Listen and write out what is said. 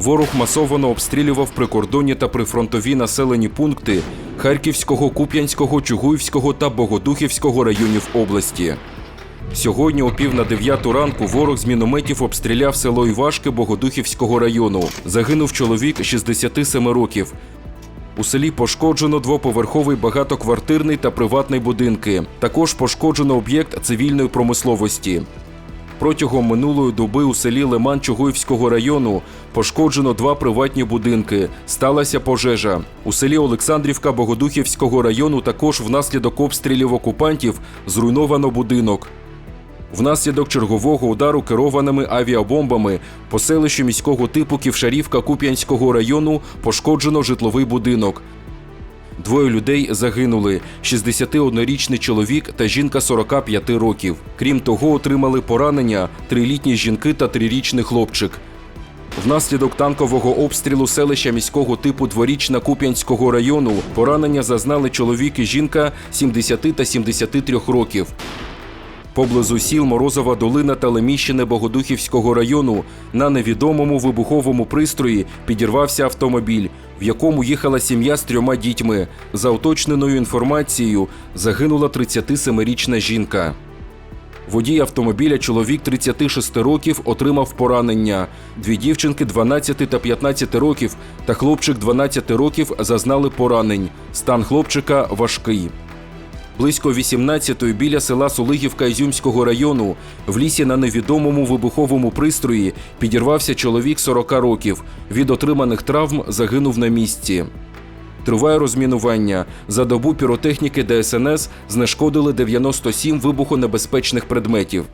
ворог масово обстрілював прикордонні та прифронтові населені пункти Харківського, Куп'янського, Чугуївського та Богодухівського районів області. Сьогодні о пів на дев'яту ранку ворог з мінометів обстріляв село Івашки Богодухівського району. Загинув чоловік 67 років. У селі пошкоджено двоповерховий багатоквартирний та приватний будинки. Також пошкоджено об'єкт цивільної промисловості. Протягом минулої доби у селі Лиман Чугуївського району пошкоджено два приватні будинки. Сталася пожежа. У селі Олександрівка Богодухівського району також внаслідок обстрілів окупантів зруйновано будинок. Внаслідок чергового удару керованими авіабомбами по селищу міського типу Ківшарівка Куп'янського району пошкоджено житловий будинок. Двоє людей загинули: 61-річний чоловік та жінка 45 років. Крім того, отримали поранення трилітні жінки та трирічний хлопчик. Внаслідок танкового обстрілу селища міського типу Дворічна Куп'янського району поранення зазнали чоловік і жінка 70 та 73 років. Поблизу сіл Морозова долина та Леміщини Богодухівського району на невідомому вибуховому пристрої підірвався автомобіль, в якому їхала сім'я з трьома дітьми. За уточненою інформацією, загинула 37-річна жінка. Водій автомобіля, чоловік 36 років, отримав поранення. Дві дівчинки 12 та 15 років та хлопчик 12 років зазнали поранень. Стан хлопчика важкий. Близько 18-ї біля села Сулигівка Ізюмського району в лісі на невідомому вибуховому пристрої підірвався чоловік 40 років. Від отриманих травм загинув на місці. Триває розмінування. За добу піротехніки ДСНС знешкодили 97 вибухонебезпечних предметів.